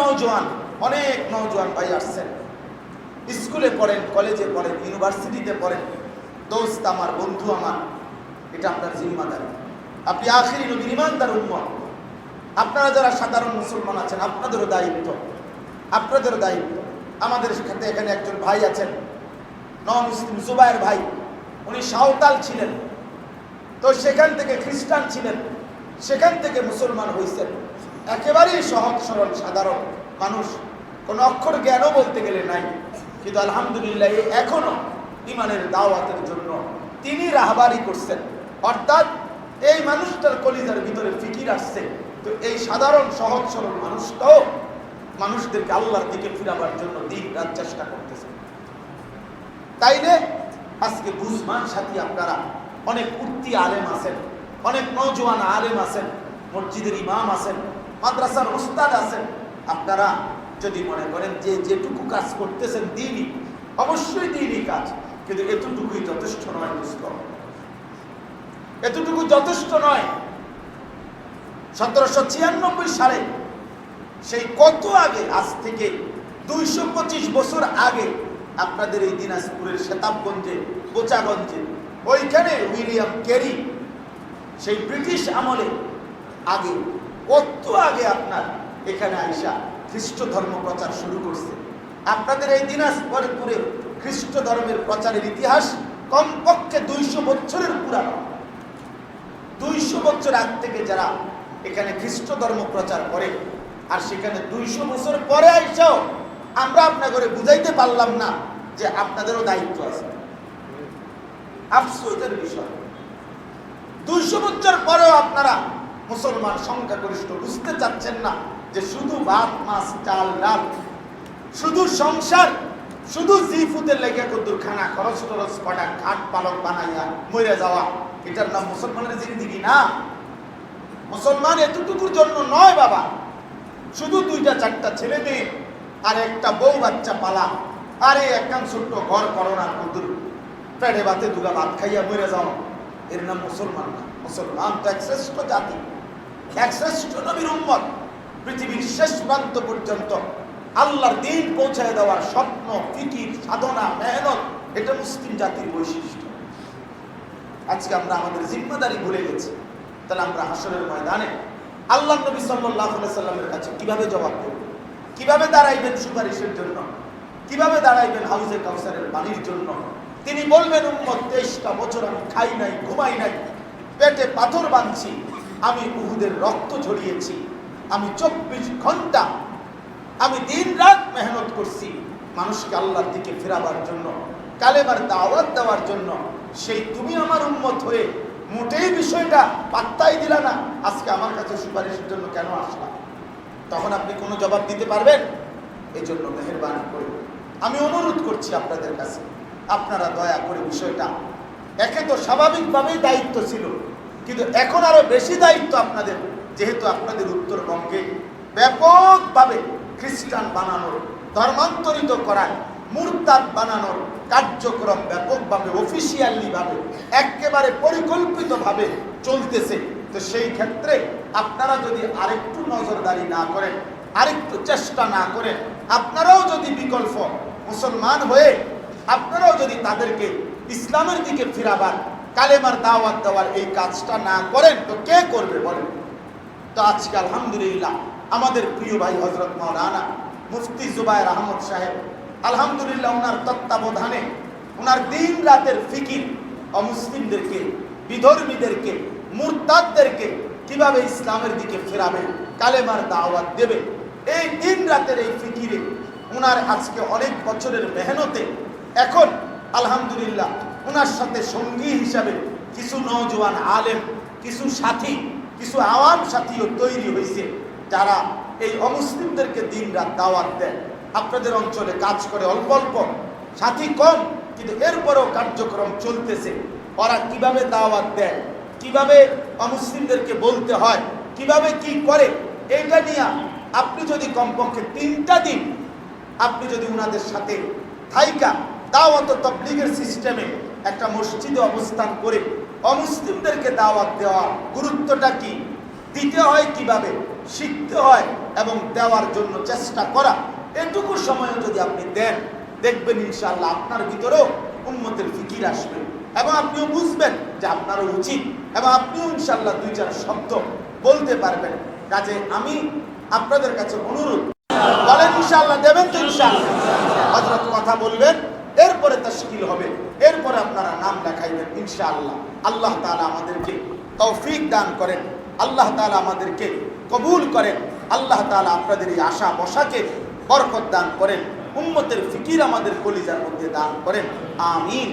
নৌজওয়ান অনেক নৌজওয়ান ভাই আসছেন। স্কুলে পড়েন, কলেজে পড়েন, ইউনিভার্সিটিতে পড়েন। দোস্ত আমার, বন্ধু আমার, এটা আপনার জিম্মাদারি। আপনি আখিরি নবীর ইমানদার উম্মত। আপনারা যারা সাধারণ মুসলমান আছেন, আপনাদেরও দায়িত্ব। আপনাদেরও দায়িত্ব। আমাদের সাথে এখানে একজন ভাই আছেন নন মুসলিম জুবায়ের ভাই। উনি সাঁওতাল ছিলেন। তো সেখান থেকে খ্রিস্টান ছিলেন। সেখান থেকে মুসলমান হয়েছেন একেবারেই সহজ সরল, সাধারণ মানুষ। কোনো অক্ষর জ্ঞানও বলতে গেলে নাই। কিন্তু আলহামদুলিল্লাহ এখনও ইমানের দাওয়াতের জন্য তিনি রাহবারি করছেন। অর্থাৎ এই মানুষটার কলিজার ভিতরে ফিকির আসছে। তো এই সাধারণ, সহজ, সরল মানুষটাও মানুষদেরকে আল্লাহর দিকে ফিরাবার জন্য দিন, রাত চেষ্টা করতেছে। তাইলে আজকে বুঝমান সাথী আপনারা, অনেক উঠতি আলেম আছেন, অনেক নৌজওয়ান আলেম আছেন, মসজিদের ইমাম আছেন মাদ্রাসার উস্তাদ আছেন, আপনারা যদি মনে করেন যে যেটুকু কাজ করতেছেন দিনই, অবশ্যই দিনই কাজ, কিন্তু এতটুকুই যথেষ্ট নয় বুঝতে এতটুকু যথেষ্ট নয়। সতেরোশো ছিয়ানব্বই সালে, সেই কত আগে, আজ থেকে দুইশো পঁচিশ বছর আগে আপনাদের এই দিনাজপুরের সেতাবগঞ্জে বোচাগঞ্জে ওইখানে উইলিয়াম ক্যারি সেই ব্রিটিশ আমলে আগে কত আগে আপনার এখানে আইসা খ্রিস্ট ধর্ম প্রচার শুরু করছে? আপনাদের এই দিনাজপুরে খ্রিস্ট ধর্মের প্রচারের ইতিহাস কমপক্ষে দুইশো বছরের পুরানো। দুইশো বছর আগ থেকে যারা এখানে খ্রিস্ট ধর্ম প্রচার করে, আর সেখানে দুইশো বছর পরে আইসাও, আমরা আপনাদের বুঝাইতে পারলাম না যে আপনাদেরও দায়িত্ব আছে। আফসোসের বিষয়। দুইশো বছর পরেও আপনারা মুসলমান সংখ্যাগরিষ্ঠ বুঝতে চাচ্ছেন না যে শুধু ভাত, মাছ, চাল, ডাল, শুধু সংসার, শুধু জি জিফুতে লেগে কদ্দুর খানা, খরচ টরচ কটা ঘাট পালক বানাইয়া মরে যাওয়া, এটার নাম মুসলমানের জিন্দিগি না। মুসলমান এতটুকুর জন্য নয় বাবা। শুধু দুইটা, চারটা ছেলে মেয়ে, আর একটা বউ বাচ্চা পালা, আরে একখান ছোট্ট ঘর, করোনা, কদ্দুর পেড়ে বাতে দুগা ভাত খাইয়া মরে যাওয়া, এর নাম মুসলমান না। মুসলমান তো এক শ্রেষ্ঠ জাতি। এক শ্রেষ্ঠ নবীর উম্মত পৃথিবীর শেষ প্রান্ত পর্যন্ত আল্লাহর দিন পৌঁছায় দেওয়ার স্বপ্ন, ফিকির, সাধনা, মেহনত, এটা মুসলিম জাতির বৈশিষ্ট্য। আজকে আমরা আমাদের জিম্মাদারি ভুলে গেছি। তাহলে আমরা হাসরের ময়দানে আল্লাহ নবী সাল্লাহ সাল্লামের কাছে কীভাবে জবাব দেব? কীভাবে দাঁড়াইবেন সুপারিশের জন্য? কীভাবে দাঁড়াইবেন হাউজে কাউসারের বাণীর জন্য? তিনি বলবেন, উম্মত, তেইশটা বছর আমি খাই নাই, ঘুমাই নাই, পেটে পাথর বাঁধছি আমি উহুদের রক্ত ঝরিয়েছি। আমি চব্বিশ ঘণ্টা আমি দিন রাত মেহনত করছি মানুষকে আল্লাহর দিকে ফেরাবার জন্য কালেবার দাওয়াত দেওয়ার জন্য। সেই তুমি আমার উন্মত হয়ে মোটেই বিষয়টা পাত্তাই দিলা না, আজকে আমার কাছে সুপারিশের জন্য কেন আসলাম তখন আপনি কোনো জবাব দিতে পারবেন? এই জন্য মেহরবানি করে আমি অনুরোধ করছি আপনাদের কাছে, আপনারা দয়া করে বিষয়টা, একে তো স্বাভাবিকভাবেই দায়িত্ব ছিল। কিন্তু এখন আরও বেশি দায়িত্ব আপনাদের, যেহেতু আপনাদের উত্তরবঙ্গে ব্যাপকভাবে খ্রিস্টান বানানোর, ধর্মান্তরিত করার, মুরতাদ বানানোর কার্যক্রম ব্যাপকভাবে অফিসিয়ালি ভাবে একেবারে পরিকল্পিতভাবে চলতেছে। তো সেই ক্ষেত্রে আপনারা যদি আরেকটু নজরদারি না করেন, আরেকটু চেষ্টা না করেন, আপনারাও যদি বিকল্প মুসলমান হয়ে, আপনারাও যদি তাদেরকে ইসলামের দিকে ফিরাবার কালেমার দাওয়াত দেওয়ার এই কাজটা না করেন তো কে করবে বলেন? তো আজকে আলহামদুলিল্লাহ আমাদের প্রিয় ভাই হজরত মৌলানা মুফতি জুবাইর আহমদ সাহেব, আলহামদুলিল্লাহ ওনার তত্ত্বাবধানে ওনার দিন রাতের ফিকির অমুসলিমদেরকে, বিধর্মীদেরকে, মুরতাদদেরকে কীভাবে ইসলামের দিকে ফেরাবে, কালেমার দাওয়াত দেবে, এই দিন রাতের এই ফিকিরে ওনার আজকে অনেক বছরের মেহনতে এখন আলহামদুলিল্লাহ ওনার সাথে সঙ্গী হিসাবে কিছু নৌজওয়ান আলেম, কিছু সাথী, কিছু আওয়াম সাথীও তৈরি হয়েছে যারা এই অমুসলিমদেরকে দিন রাত দাওয়াত দেয় আপনাদের অঞ্চলে কাজ করে অল্প অল্প, সাথী কম, কিন্তু এরপরেও কার্যক্রম চলতেছে। ওরা কীভাবে দাওয়াত দেয়, কীভাবে অমুসলিমদেরকে বলতে হয়, কীভাবে কি করে, এইটা নিয়ে আপনি যদি কমপক্ষে তিনটা দিন আপনি যদি ওনাদের সাথে থাইকা, দাওয়াত তবলিগের সিস্টেমে একটা মসজিদে অবস্থান করে অমুসলিমদেরকে দাওয়াত দেওয়া গুরুত্বটা কি? দিতে হয় কীভাবে? শিখতে হয় এবং দেওয়ার জন্য চেষ্টা করা। এটুকু সময় যদি আপনি দেন, দেখবেন ইনশাল্লাহ আপনার ভিতরেও উন্মতের ফিকির আসবে এবং আপনিও বুঝবেন যে আপনারও উচিত এবং আপনিও ইনশাল্লাহ দুই চার শব্দ বলতে পারবেন। কাজে আমি আপনাদের কাছে অনুরোধ, বলেন ইনশাল্লাহ দেবেন তো ইনশাআল্লাহ। হযরত কথা বলবেন এরপরে তাশকিল হবে, এরপরে আপনারা নাম লেখাইবেন, ইনশাআল্লাহ। আল্লাহ তালা আমাদেরকে তৌফিক দান করেন, আল্লাহ তালা আমাদেরকে কবুল করেন, আল্লাহ তালা আপনাদের এই আশা বসাকে বরকত দান করেন, উম্মতের ফিকির আমাদের কলিজার মধ্যে দান করেন, আমিন।